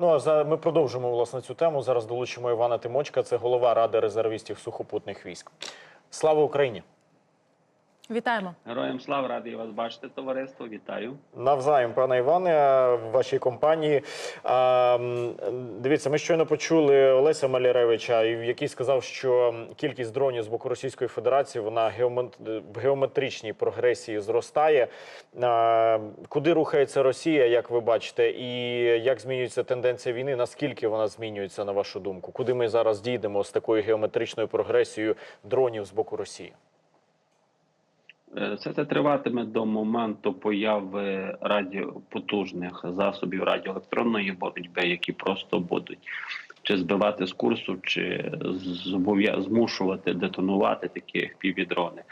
Ну а за ми продовжимо власне цю тему. Зараз долучимо Івана Тимочка, це голова ради резервістів сухопутних військ. Слава Україні! Вітаємо. Героям слава радий вас бачити, товариство. Вітаю. Навзаєм, пане Іване, в вашій компанії. А, Дивіться, ми щойно почули Олеся Маляревича, який сказав, що кількість дронів з боку Російської Федерації вона в геометричній прогресії зростає. А, Куди рухається Росія, як ви бачите, і як змінюється тенденція війни? Наскільки вона змінюється, на вашу думку? Куди ми зараз дійдемо з такою геометричною прогресією дронів з боку Росії? Все це триватиме до моменту появи радіопотужних засобів радіоелектронної боротьби, які просто будуть чи збивати з курсу, чи змушувати детонувати такі півдрони.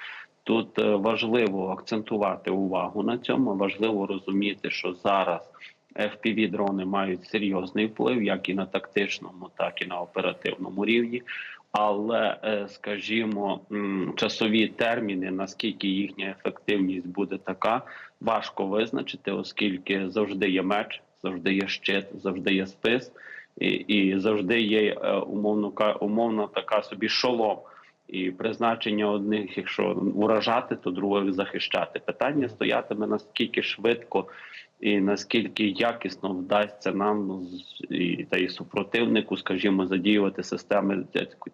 Тут е, важливо акцентувати увагу на цьому. Важливо розуміти, що зараз fpv дрони мають серйозний вплив як і на тактичному, так і на оперативному рівні. Але, е, скажімо, часові терміни, наскільки їхня ефективність буде така, важко визначити, оскільки завжди є меч, завжди є щит, завжди є спис, і, і завжди є е, умовно умовно така собі шолом. І призначення одних, якщо уражати, то других захищати. Питання стоятиме наскільки швидко і наскільки якісно вдасться нам з- і, та і супротивнику, скажімо, задіювати системи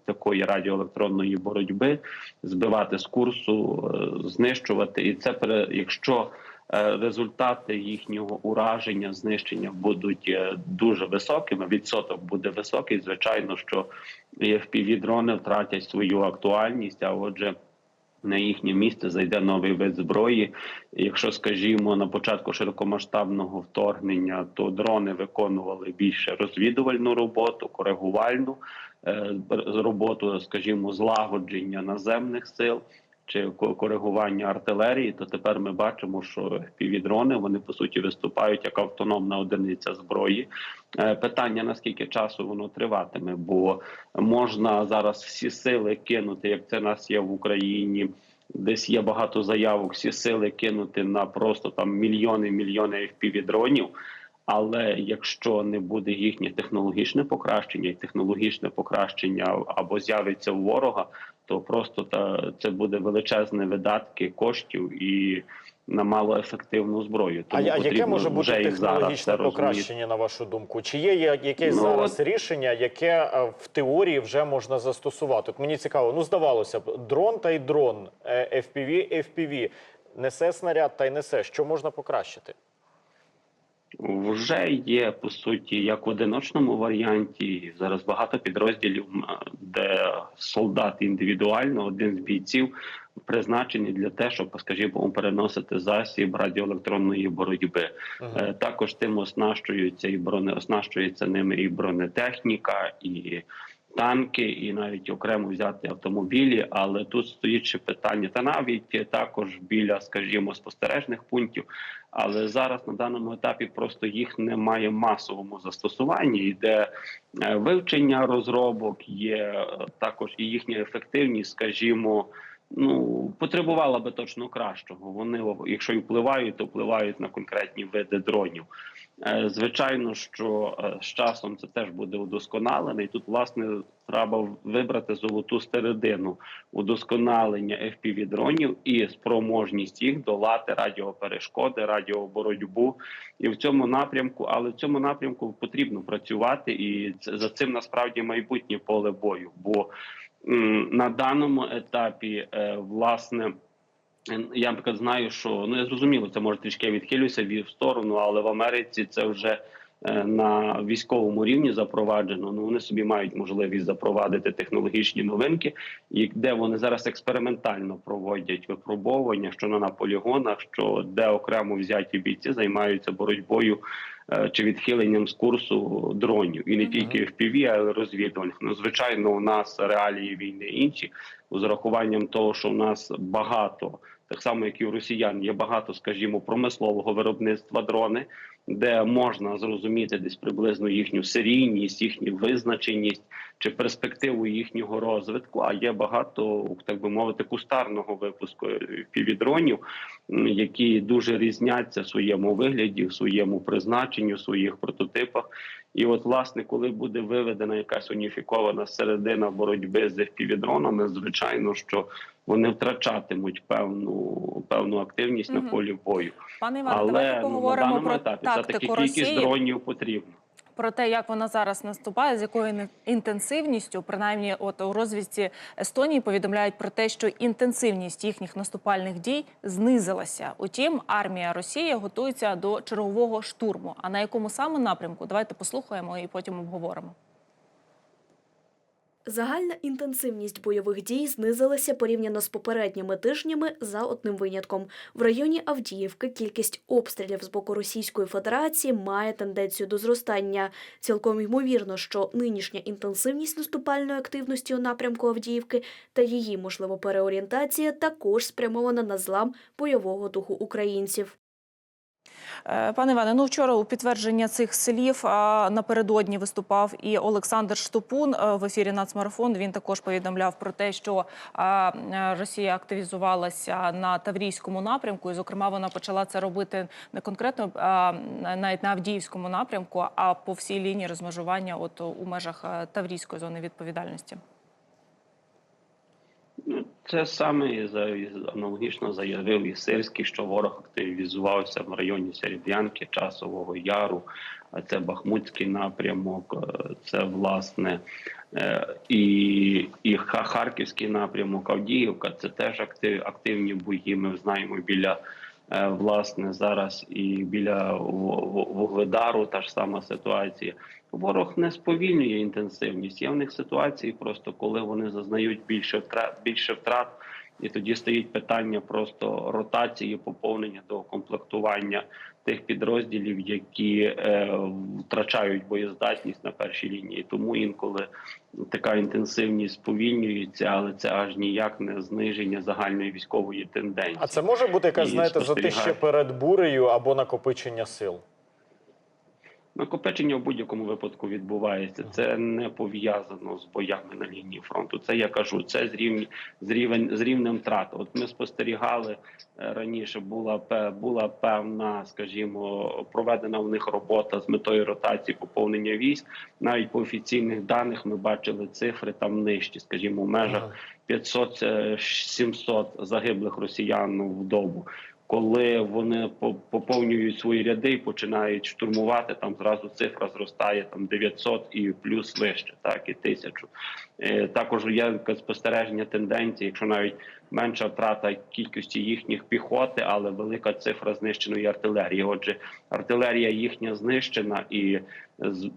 такої радіоелектронної боротьби, збивати з курсу, е, знищувати. І це якщо е, результати їхнього ураження, знищення будуть е, дуже високими. Відсоток буде високий. Звичайно, що FPV-дрони втратять свою актуальність. А отже, на їхнє місце зайде новий вид зброї. Якщо, скажімо, на початку широкомасштабного вторгнення, то дрони виконували більше розвідувальну роботу, коригувальну е, роботу, скажімо, злагодження наземних сил. Чи ко- коригування артилерії, то тепер ми бачимо, що півдрони вони по суті виступають як автономна одиниця зброї. Е, Питання наскільки часу воно триватиме, бо можна зараз всі сили кинути, як це нас є в Україні. Десь є багато заявок, всі сили кинути на просто там мільйони мільйони FPV-дронів. Але якщо не буде їхнє технологічне покращення і технологічне покращення або з'явиться у ворога, то просто та це буде величезні видатки коштів і на малоефективну зброю. Я- а яке може бути технологічне покращення, на вашу думку? Чи є якесь Ну, зараз от- рішення, яке е, в теорії вже можна застосувати? От мені цікаво, ну здавалося б, дрон та й дрон, е, FPV, FPV, несе снаряд та й несе. Що можна покращити? Вже є по суті як в одиночному варіанті. Зараз багато підрозділів, де солдат індивідуально, один з бійців призначений для те, щоб, скажімо, переносити засіб радіоелектронної боротьби. Ага. Також тим оснащуються і бронеоснащується ними і бронетехніка, і танки, і навіть окремо взяти автомобілі. Але тут стоїть ще питання, та навіть також біля, скажімо, спостережних пунктів. Але зараз на даному етапі просто їх немає в масовому застосуванні. Йде е, вивчення розробок, є е, також і їхня ефективність, скажімо. Ну, потребувала би точно кращого. Вони, якщо і впливають, то впливають на конкретні види дронів. Е, Звичайно, що е, з часом це теж буде удосконалене, і тут власне треба вибрати золоту середину удосконалення fpv дронів і спроможність їх долати радіоперешкоди, радіоборотьбу. І в цьому напрямку, але в цьому напрямку потрібно працювати, і за цим насправді майбутнє поле бою. Бо на даному етапі, е, власне. Я наприклад знаю, що ну я зрозуміло, це може трішки я відхилюся в сторону, але в Америці це вже е, на військовому рівні запроваджено. Ну вони собі мають можливість запровадити технологічні новинки, і де вони зараз експериментально проводять випробовування, що на полігонах, що де окремо взяті бійці займаються боротьбою е, чи відхиленням з курсу дронів, і не тільки в ПІВІ, але розвідувальних. Ну звичайно, у нас реалії війни інші з урахуванням того, що в нас багато. Так само, як і у росіян, є багато, скажімо, промислового виробництва дрони, де можна зрозуміти десь приблизно їхню серійність, їхню визначеність чи перспективу їхнього розвитку. А є багато, так би мовити, кустарного випуску півдронів, які дуже різняться в своєму вигляді, в своєму призначенні, в своїх прототипах. І от, власне, коли буде виведена якась уніфікована середина боротьби з FPV-дронами, звичайно, що вони втрачатимуть певну певну активність на полі бою. Пане Іване, давайте ну, на поговоримо про етапі тактику таки такі кількість Росії, дронів потрібна. Про те, як вона зараз наступає, з якою ін- інтенсивністю, принаймні, от у розвідці Естонії повідомляють про те, що інтенсивність їхніх наступальних дій знизилася. Утім, армія Росії готується до чергового штурму. А на якому саме напрямку? Давайте послухаємо і потім обговоримо. Загальна інтенсивність бойових дій знизилася порівняно з попередніми тижнями за одним винятком. В районі Авдіївки кількість обстрілів з боку Російської Федерації має тенденцію до зростання. Цілком ймовірно, що нинішня інтенсивність наступальної активності у напрямку Авдіївки та її можливо переорієнтація також спрямована на злам бойового духу українців. Е, Пане Іване, ну вчора у підтвердження цих слів напередодні виступав і Олександр Штопун е, в ефірі Нацмарафон. Він також повідомляв про те, що е, Росія активізувалася на Таврійському напрямку, і зокрема вона почала це робити не конкретно навіть на Авдіївському напрямку, а по всій лінії розмежування, от у межах Таврійської зони відповідальності. Це саме і аналогічно заявив і Сирський, що ворог активізувався в районі Сереб'янки, Часового Яру, це Бахмутський напрямок, е, це власне е, і, і Харківський напрямок, Авдіївка. Це теж актив, активні бої. Ми знаємо біля. Е, Власне, зараз і біля Вугледару та ж сама ситуація. Ворог не сповільнює інтенсивність. Є в них ситуації, просто коли вони зазнають більше втрат, більше втрат, і тоді стоїть питання просто ротації, поповнення доукомплектування тих підрозділів, які е, втрачають боєздатність на першій лінії. Тому інколи така інтенсивність сповільнюється, але це аж ніяк не зниження загальної військової тенденції. А це може бути якась, І знаєте, затище спостерігаю. перед бурею або накопичення сил? Накопичення в будь-якому випадку відбувається. Це не пов'язано з боями на лінії фронту. Це я кажу, це з рівні з рівень з рівнем втрат. От ми спостерігали е, раніше. Була була певна, скажімо, проведена в них робота з метою ротації поповнення військ. Навіть по офіційних даних ми бачили цифри там нижчі, скажімо, в межах Ага. 500-700 загиблих росіян в добу. Коли вони по- поповнюють свої ряди і починають штурмувати, там зразу цифра зростає там 900 і плюс вище, так і тисячу. Е, Також є спостереження тенденції, якщо навіть менша втрата кількості їхніх піхоти, але велика цифра знищеної артилерії. Отже, артилерія їхня знищена і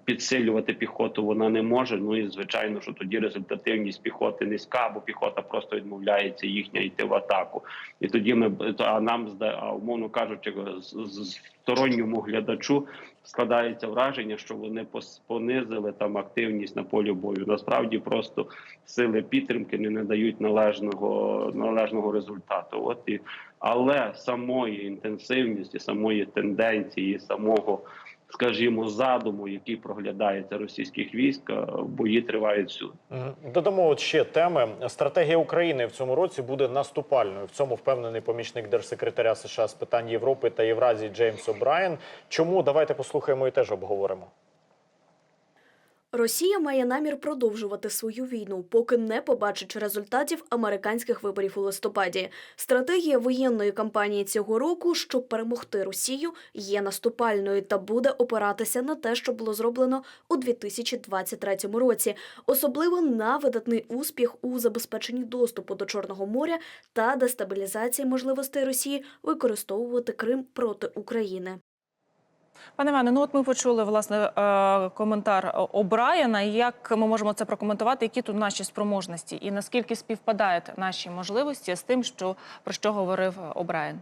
підсилювати піхоту вона не може. Ну і звичайно, що тоді результативність піхоти низька, бо піхота просто відмовляється їхня йти в атаку. І тоді ми а нам зда- умовно кажучи, з сторонньому глядачу складається враження, що вони понизили там активність на полі бою. Насправді просто сили підтримки не надають належного належного результату. От і але самої інтенсивності, самої тенденції, самого. Скажімо, задуму, який проглядається російських військ, е, бої тривають всюди. Додамо от ще теми. Стратегія України в цьому році буде наступальною. В цьому впевнений помічник держсекретаря США з питань Європи та Євразії Джеймс О'Брайен. Чому давайте послухаємо і теж обговоримо. Росія має намір продовжувати свою війну, поки не побачить результатів американських виборів у листопаді. Стратегія воєнної кампанії цього року, щоб перемогти Росію, є наступальною та буде опиратися на те, що було зроблено у 2023 році, особливо на видатний успіх у забезпеченні доступу до Чорного моря та дестабілізації можливостей Росії використовувати Крим проти України. Пане Іване, ну от ми почули власне е, коментар О'Брайена. Як ми можемо це прокоментувати? Які тут наші спроможності, і наскільки співпадають наші можливості з тим, що про що говорив О'Брайен?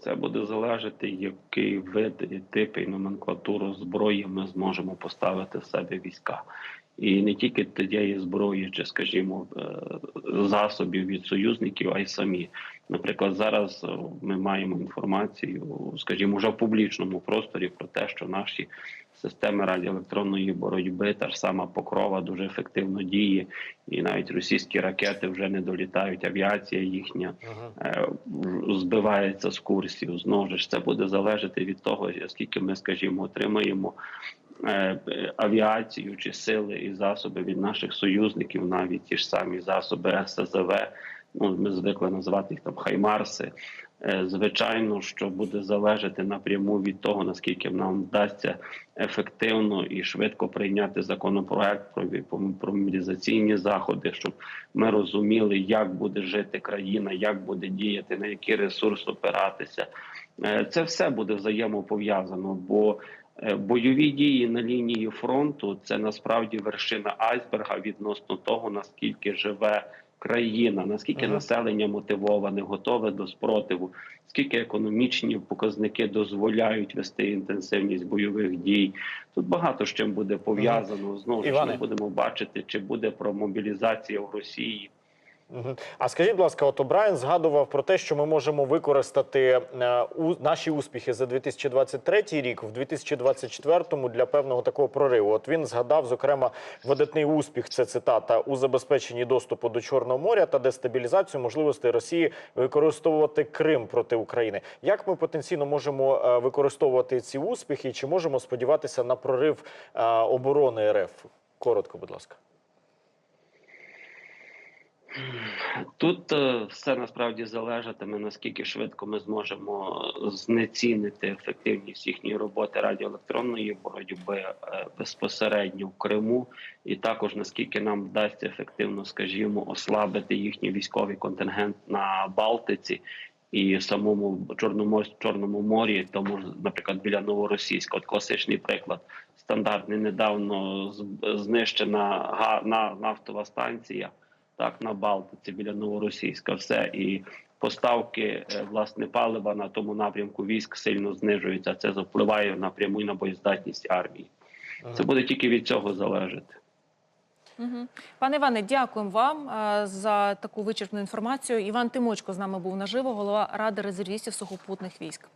Це буде залежати, який вид тип і номенклатуру зброї ми зможемо поставити в себе війська. І не тільки тієї зброї, чи, скажімо, е, засобів від союзників, а й самі. Наприклад, зараз е, ми маємо інформацію, скажімо, вже в публічному просторі про те, що наші системи радіоелектронної боротьби, та ж сама покрова дуже ефективно діє, і навіть російські ракети вже не долітають. Авіація їхня е, збивається з курсів. Знову ж це буде залежати від того, скільки ми, скажімо, отримаємо е, авіацію чи сили і засоби від наших союзників, навіть ті ж самі засоби СЗВ. Ну ми звикли називати їх там Хаймарси. Е, Звичайно, що буде залежати напряму від того, наскільки нам вдасться ефективно і швидко прийняти законопроект про, мобілізаційні заходи, щоб ми розуміли, як буде жити країна, як буде діяти, на який ресурс опиратися. Е, Це все буде взаємопов'язано, бо е, бойові дії на лінії фронту це насправді вершина айсберга відносно того, наскільки живе країна, наскільки ага. населення мотивоване, готове до спротиву, скільки економічні показники дозволяють вести інтенсивність бойових дій. Тут багато з чим буде пов'язано. Знову ж ми будемо бачити, чи буде про мобілізацію в Росії. А скажіть, будь ласка, от Брайан згадував про те, що ми можемо використати е, наші успіхи за 2023 рік в 2024 для певного такого прориву. От він згадав, зокрема, видатний успіх. Це цитата у забезпеченні доступу до Чорного моря та дестабілізацію можливостей Росії використовувати Крим проти України. Як ми потенційно можемо е, використовувати ці успіхи? Чи можемо сподіватися на прорив е, оборони РФ? Коротко, будь ласка. Тут е, все насправді залежатиме, наскільки швидко ми зможемо знецінити ефективність їхньої роботи радіоелектронної боротьби е, безпосередньо в Криму, і також наскільки нам вдасться ефективно, скажімо, ослабити їхній військовий контингент на Балтиці. І самому Чорномор... Чорному морі, тому наприклад, біля Новоросійська, от класичний приклад, стандартний недавно знищена нафтова станція так на Балтиці біля Новоросійська. Все і поставки е, власне палива на тому напрямку військ сильно знижуються. Це впливає напряму і на боєздатність армії. Це буде тільки від цього залежати. Мгм. Пане Іване, дякуємо вам е, за таку вичерпну інформацію. Іван Тимочко з нами був наживо, голова ради резервістів сухопутних військ.